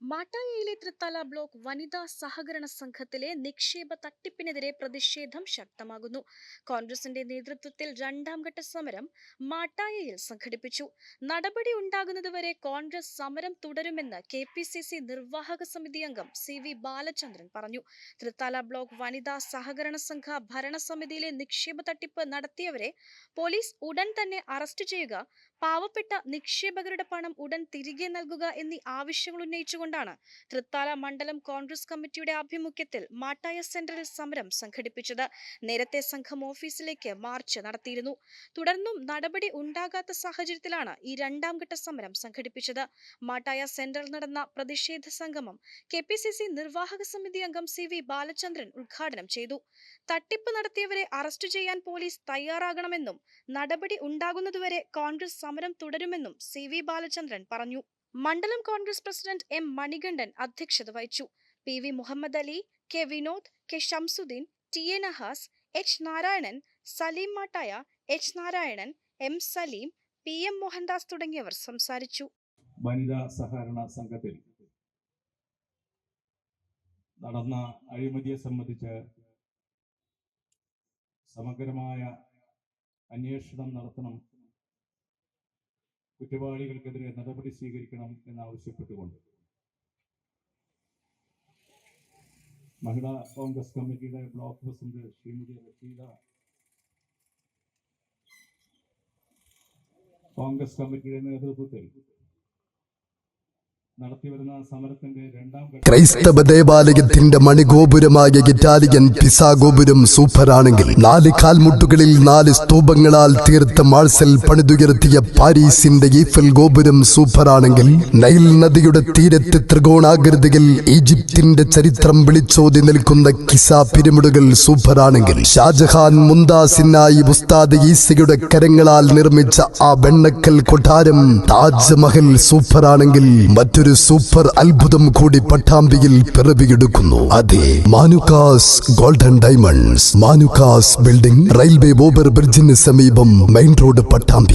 മാട്ടായിയിലെ Thrithala block വനിതാ സഹകരണ സംഘത്തിലെ നിക്ഷേപ തട്ടിപ്പിനെതിരെ പ്രതിഷേധം ശക്തമാകുന്നു. കോൺഗ്രസിന്റെ നേതൃത്വത്തിൽ രണ്ടാം ഘട്ട സമരം മാട്ടായയിൽ സംഘടിപ്പിച്ചു. നടപടി ഉണ്ടാകുന്നതുവരെ കോൺഗ്രസ് സമരം തുടരുമെന്ന് കെ പി സി സി നിർവാഹക സമിതി അംഗം സി വി ബാലചന്ദ്രൻ പറഞ്ഞു. തൃത്താല ബ്ലോക്ക് വനിതാ സഹകരണ സംഘ ഭരണസമിതിയിലെ നിക്ഷേപ തട്ടിപ്പ് നടത്തിയവരെ പോലീസ് ഉടൻ തന്നെ അറസ്റ്റ് ചെയ്യുക പാവപ്പെട്ട നിക്ഷേപകരുടെ പണം ഉടൻ തിരികെ നൽകുക എന്നീ ആവശ്യങ്ങൾ ഉന്നയിച്ചുകൊണ്ടാണ് തൃത്താല മണ്ഡലം കോൺഗ്രസ് കമ്മിറ്റിയുടെ ആഭിമുഖ്യത്തിൽ മാട്ടായ സെന്ററിൽ സമരം സംഘടിപ്പിച്ചത്. നേരത്തെ സംഘം ഓഫീസിലേക്ക് മാർച്ച് നടത്തിയിരുന്നു. തുടർന്നും നടപടി ഉണ്ടാകാത്ത സാഹചര്യത്തിലാണ് ഈ രണ്ടാം ഘട്ട സമരം സംഘടിപ്പിച്ചത്. മാട്ടായ സെന്ററിൽ നടന്ന പ്രതിഷേധ സംഗമം കെ പി സി സി നിർവാഹക സമിതി അംഗം സി വി ബാലചന്ദ്രൻ ഉദ്ഘാടനം ചെയ്തു. തട്ടിപ്പ് നടത്തിയവരെ അറസ്റ്റ് ചെയ്യാൻ പോലീസ് തയ്യാറാകണമെന്നും നടപടി ഉണ്ടാകുന്നതുവരെ കോൺഗ്രസ് സമരം തുടരുമെന്നും സി വി ബാലചന്ദ്രൻ പറഞ്ഞു. മണ്ഡലം കോൺഗ്രസ് പ്രസിഡന്റ് എം മണികണ്ഠൻ അധ്യക്ഷത വഹിച്ചു. P V Muhammad Ali K Vinod K Shamsuddin T A Nahas H Narayanan Saleem Mattaya H Narayanan M Saleem P M Mohandas തുടങ്ങിയവർ സംസാരിച്ചു. വനിതാ സഹകരണ സംഘത്തിൽ നടന്ന അഴിമതിയെ സംബന്ധിച്ച് സമഗ്രമായ അന്വേഷണം നടത്തണം കുറ്റവാളികൾക്കെതിരെ നടപടി സ്വീകരിക്കണം എന്നാവശ്യപ്പെട്ടുകൊണ്ട്. മഹിളാ കോൺഗ്രസ് കമ്മിറ്റിയുടെ block president Shrimati Rasheeda Congress കമ്മിറ്റിയുടെ നേതൃത്വത്തിൽ നടത്തിവരുന്ന സമരത്തിന്റെ രണ്ടാം ഘട്ട ക്രൈസ്തവ ദേവാലയത്തിന്റെ മണിഗോപുരമായ ഇറ്റാലിയൻ പിസാ ഗോപുരം സൂപ്പറാണെങ്കിൽ നാല് കാൽമുട്ടുകളിൽ നാല് സ്തൂപങ്ങളാൽ തീർത്ത മാഴ്സൽ പണിതുയർത്തിയ പാരീസിന്റെ ഈഫൽ ഗോപുരം സൂപ്പറാണെങ്കിൽ നൈൽ നദിയുടെ തീരത്ത് ത്രികോണാകൃതിയിൽ ഈജിപ്തിന്റെ ചരിത്രം വിളിച്ചോതി നിൽക്കുന്ന കിസ പിരമിഡുകൾ സൂപ്പറാണെങ്കിൽ ഷാജഹാൻ മുന്താസിനായി ഉസ്താദ് ഈസയുടെ കരങ്ങളാൽ നിർമ്മിച്ച ആ വെണ്ണക്കൽ കൊട്ടാരം താജ്മഹൽ സൂപ്പറാണെങ്കിൽ മറ്റൊരു സൂപ്പർ അത്ഭുതം കൂടി പട്ടാമ്പിയിൽ പിറവിയെടുക്കുന്നു. അതെ Manukkas golden diamonds. Manukkas building railway over ബ്രിഡ്ജിന് സമീപം മെയിൻ റോഡ് പട്ടാമ്പി.